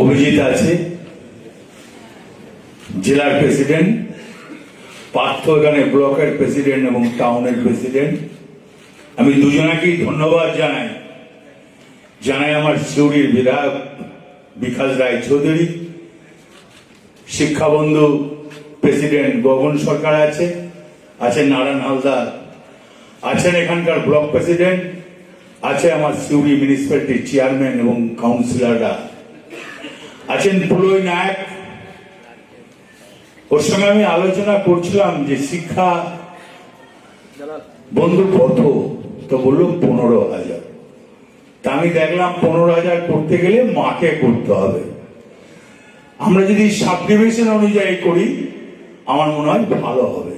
অভিজিৎ আছে। জেলার প্রেসিডেন্ট, পার্থ এখানে ব্লকের প্রেসিডেন্ট এবং টাউনের প্রেসিডেন্ট। আমি দুজনাকেই ধন্যবাদ জানাই। জানাই আমার সিউড়ির বিধায়ক বিকাশ রায় চৌধুরী। শিক্ষাবন্ধু প্রেসিডেন্ট গগন সরকার আছে, আছেন নারায়ণ হালদার। আছেন এখানকার ব্লক প্রেসিডেন্ট আছে আমার সিউড়ি মিউনিসিপ্যালিটির চেয়ারম্যান এবং কাউন্সিলররা। আছেন পুলই নায়ক। ওর সঙ্গে আমি আলোচনা করছিলাম যে শিক্ষা বন্ধু কত? তো বলল পনেরো হাজার। তা আমি দেখলাম পনেরো হাজার করতে গেলে মাকে করতে হবে। আমরা যদি সাব ডিভিশন অনুযায়ী করি, আমার মনে হয় ভালো হবে।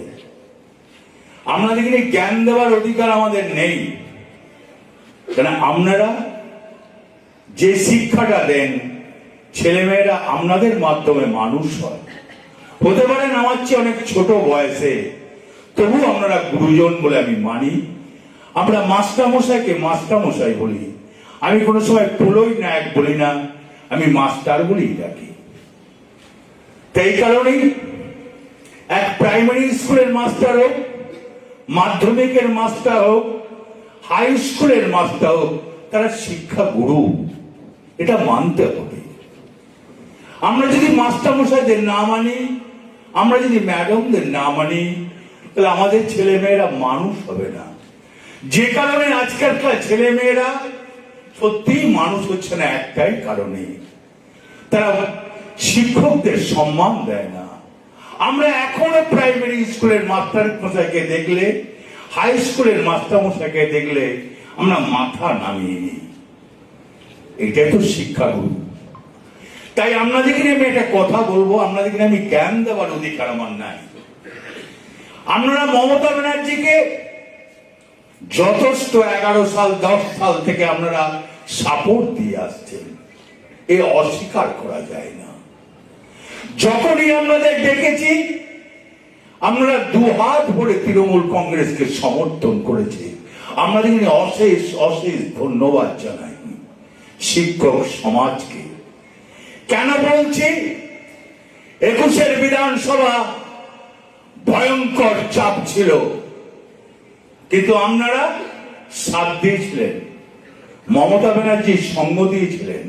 আপনাদেরকে জ্ঞান দেওয়ার অধিকার আমাদের নেই। কেন আপনারা যে শিক্ষাটা দেন, ছেলেমেয়েরা আপনাদের মাধ্যমে মানুষ হয়। হতে পারেন আমার চেয়ে অনেক ছোট বয়সে। তবু আপনারা গুরুজন বলে আমি মানি। আমরা মাস্টারমশাইকে মাস্টারমশাই বলি। আমি কোনো সময় পুলই নায়ক বলি না, আমি মাস্টার বলেই ডাকি তাই কারণেই এক প্রাইমারি স্কুলের মাস্টার হোক, মাধ্যমিকের মাস্টার হোক হাই স্কুলের মাস্টার হোক তারা শিক্ষা গুরু। এটা মানতে হবে। আমরা যদি মাস্টার মশাইদের না মানি, আমরা যদি ম্যাডামদের না মানি, তাহলে আমাদের ছেলে মেয়েরা মানুষ হবে না। যে কারণে আজকালকার ছেলে মেয়েরা সত্যিই মানুষ হচ্ছে না একটাই কারণে। তারা শিক্ষকদের সম্মান দেয় না। আমরা এখনও প্রাইমারি স্কুলের মাস্টার মশাইকে দেখলে হাই স্কুলের মাস্টার মশাইকে দেখলে আমরা মাথা নামিয়ে নিই। এটাই তো শিক্ষাগুরু তাই আপনাদেরকে আমি একটা কথা বলব আপনাদেরকে আমি জ্ঞান দেওয়ার অধিকার আমার নাই। আপনারা মমতা ব্যানার্জিকে যথেষ্ট এগারো সাল, দশ সাল থেকে আপনারা সাপোর্ট দিয়ে আসছেন। এ অস্বীকার করা যায় না। যখনই আপনাদের ডেকেছি আপনারা দু হাত ভরে তৃণমূল কংগ্রেসকে সমর্থন করেছে। আমাদের অশেষ অশেষ ধন্যবাদ জানাই। শিক্ষক সমাজকে। কেন বলছি? একুশের বিধানসভা ভয়ঙ্কর চাপ ছিল। কিন্তু আপনারা সাথ দিয়েছিলেন। মমতা ব্যানার্জির সঙ্গ দিয়েছিলেন।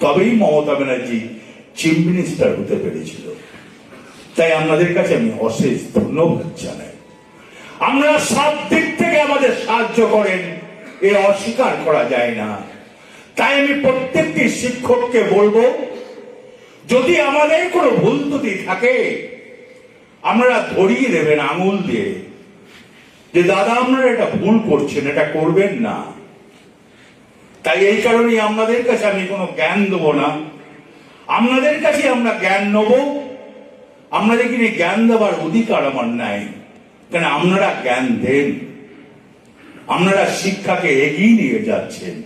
তবেই মমতা ব্যানার্জি চিফ মিনিস্টার হতে পেরেছিল। তাই আপনাদের কাছে আমি অশেষ ধন্যবাদ জানাই। আপনারা সব দিক থেকে আমাদের সাহায্য করেন এ অস্বীকার করা যায় না। তাই আমি প্রত্যেকটি শিক্ষককে বলব, যদি আমাদের কোনো ভুল ত্রুটি থাকে, আমরা ধরিয়ে দেবেন আঙুল দিয়ে যে, দাদা, আপনারা এটা ভুল করছেন, এটা করবেন না। তাই এই কারণেই আপনাদের কাছে আমি কোনো জ্ঞান দেবো না। আপনাদের কাছে আমরা জ্ঞান নেব। আপনাদেরকে নিয়ে জ্ঞান দেওয়ার অধিকার আমার নাই। কেন আপনারা জ্ঞান দেন? আপনারা শিক্ষাকে এগিয়ে নিয়ে যাচ্ছেন।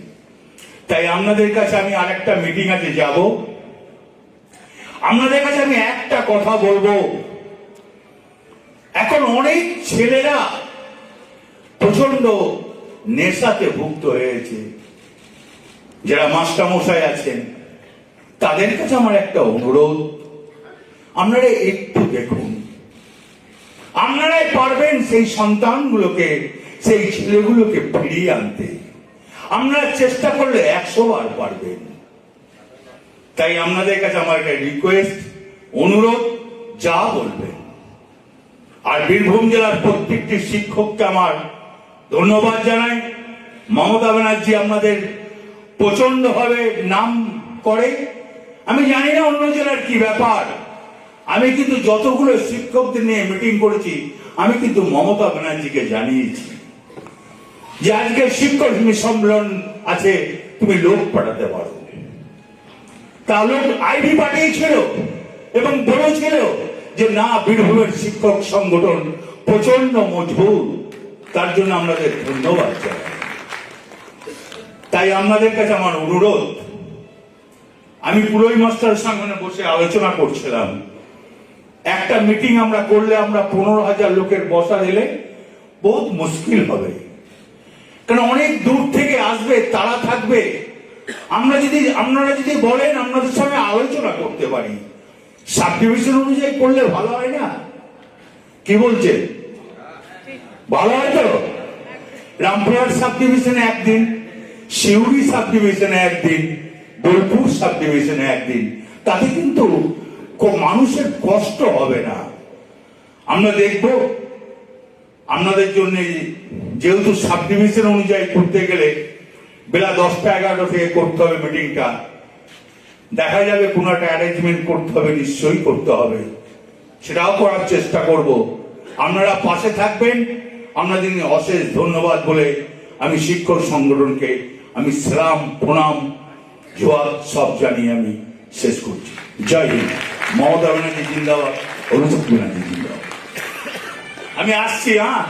তাই আপনাদের কাছে আমি আরেকটা মিটিং আছে যাব। আপনাদের কাছে আমি একটা কথা বলব। এখন অনেক ছেলেরা প্রচণ্ড নেশাতে ভুক্ত হয়েছে। যারা মাস্টার মশাই আছেন, তাদের কাছে আমার একটা অনুরোধ। আপনারা একটু দেখুন। আপনারাই পারবেন সেই সন্তানগুলোকে, সেই ছেলেগুলোকে ফিরিয়ে আনতে। আপনারা চেষ্টা করলে একশো বার পারবেন। তাই আপনাদের কাছে আমার একটা রিকোয়েস্ট অনুরোধ, যা বলবেন। আর বীরভূম জেলার প্রত্যেকটি শিক্ষককে আমার ধন্যবাদ জানাই। মমতা ব্যানার্জি আপনাদের প্রচণ্ড ভাবে নাম করে। আমি জানি না অন্য জেলার কি ব্যাপার। আমি কিন্তু যতগুলো শিক্ষকদের নিয়ে মিটিং করেছি, আমি কিন্তু মমতা ব্যানার্জিকে জানিয়েছি যে আজকে শিক্ষক সম্মেলন আছে, তুমি লোক পাঠাতে পারো। তা লোক আইডি পাঠিয়েছিল এবং বলেছিল যে না, বীরভূমের শিক্ষক সংগঠন প্রচণ্ড মজবুত। তার জন্য আমাদের ধন্যবাদ তাই আপনাদের কাছে আমার অনুরোধ, আমি পুরোই মাস্টার সঙ্গে বসে আলোচনা করছিলাম। একটা মিটিং আমরা করলে আমরা পনেরো হাজার লোকের বসা দিলে বহুত মুশকিল হবে। কারণ অনেক দূর থেকে আসবে, তারা থাকবে। আমরা যদি, আপনারা যদি বলেন, আপনাদের সঙ্গে আলোচনা করতে পারি। সাব ডিভিশন অনুযায়ী করলে ভালো হয় না? কি বলছেন ভালো হয় তো? রামপুরহাট সাব ডিভিশনে একদিন শিউরি সাব ডিভিশনে একদিন, বোলপুর সাব ডিভিশনে একদিন। তাতে কিন্তু মানুষের কষ্ট হবে না। আমরা দেখব, আপনাদের জন্য যেহেতু সাব ডিভিশন অনুযায়ী করতে গেলে বেলা দশটা এগারোটা থেকে করতে হবে মিটিংটা দেখা যাবে কোনো একটা অ্যারেঞ্জমেন্ট করতে হবে, নিশ্চয়ই করতে হবে। সেটাও করার চেষ্টা করব। আপনারা পাশে থাকবেন। আপনাদের অশেষ ধন্যবাদ বলে আমি শিক্ষক সংগঠনকে আমি সালাম, প্রণাম জোয়ার সব জানিয়ে আমি শেষ করছি। জয় হিন্দ। মমতা ব্যানার্জি জিন্দাবাদ অভিষেক ব্যানার্জি জিন্দাবাদ। আমি আসছি হ্যাঁ?